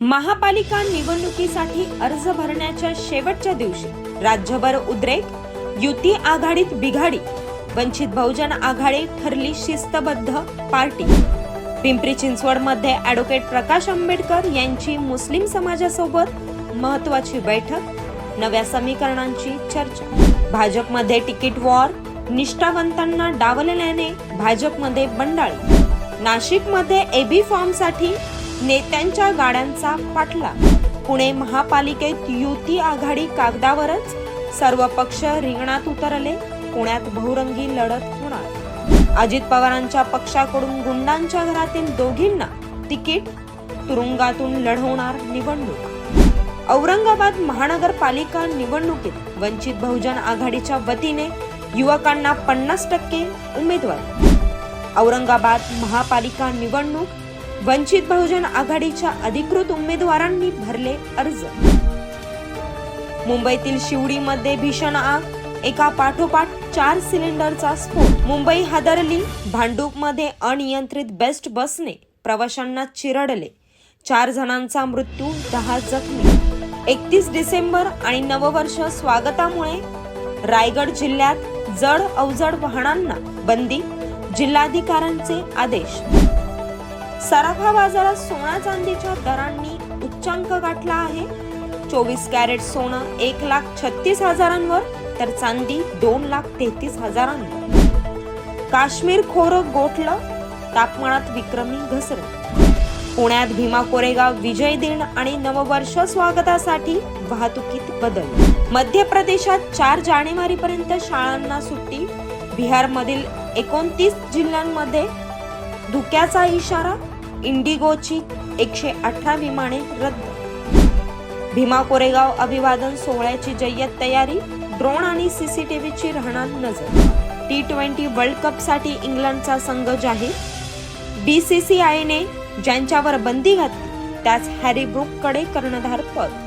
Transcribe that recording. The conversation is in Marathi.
महापालिका निवडणुकीसाठी अर्ज भरण्याच्या शेवटच्या दिवशी राज्यभर उद्रेक युती आघाडीत बिघाडी वंचित बहुजन आघाडी ठरली शिस्तबद्ध पार्टी. पिंपरी चिंचवडमध्ये ॲडव्होकेट प्रकाश आंबेडकर यांची मुस्लिम समाजासोबत महत्वाची बैठक नव्या समीकरणांची चर्चा. भाजपमध्ये तिकीट वॉर निष्ठावंतांना डावलल्याने भाजपमध्ये बंडाळी. नाशिकमध्ये एबी फॉर्मसाठी नेत्यांच्या गाड्यांचा पाठला पुणे महापालिकेत युती आघाडी कागदावरच सर्व पक्ष रिंगणात उतरले. पुण्यात बहुरंगी लढत होणार. अजित पवारांच्या पक्षाकडून गुंडांच्या घरातील दोघींना तिकीट तुरुंगातून लढवणार निवडणूक. औरंगाबाद महानगरपालिका निवडणुकीत वंचित बहुजन आघाडीच्या वतीने युवकांना पन्नास टक्के उमेदवार. औरंगाबाद महापालिका निवडणूक वंचित बहुजन आघाडीच्या अधिकृत उमेदवारांनी भरले अर्ज. मुंबईतील शिवडीमध्ये भीषण आग. एका पाठोपाठ चार सिलेंडरचा स्फोट. मुंबई हादरली. भांडूपमध्ये अनियंत्रित बेस्ट बसने प्रवाशांना चिरडले. चार जणांचा मृत्यू दहा जखमी. एकतीस डिसेंबर आणि नववर्ष स्वागतामुळे रायगड जिल्ह्यात जड अवजड वाहनांना बंदी जिल्हाधिकाऱ्यांचे आदेश. सराफा बाजारात सोना चांदीच्या दरांनी उच्चांक गाठला आहे. चोवीस कॅरेट सोनं एक लाख छत्तीस हजारांवर तर चांदी दोन लाख तेहतीस हजारांवर. काश्मीर खोरं गोठलं तापमानात विक्रमी घसरण. पुण्यात भीमा कोरेगाव विजय दिन आणि नववर्ष स्वागतासाठी वाहतुकीत बदल. मध्य प्रदेशात चार जानेवारी पर्यंत शाळांना सुट्टी. बिहारमधील एकोणतीस जिल्ह्यांमध्ये धुक्याचा इशारा इंडिगोची एकशे अठरा विमाने रद्द. भीमा कोरेगाव अभिवादन सोहळ्याची जय्यत तयारी ड्रोन आणि सीसीटीव्हीची राहणार नजर. टी ट्वेंटी वर्ल्ड कपसाठी इंग्लंडचा संघ जाहीर. बीसीसीआयने ज्यांच्यावर बंदी घातली त्याच हॅरी ब्रुककडे कर्णधार पद.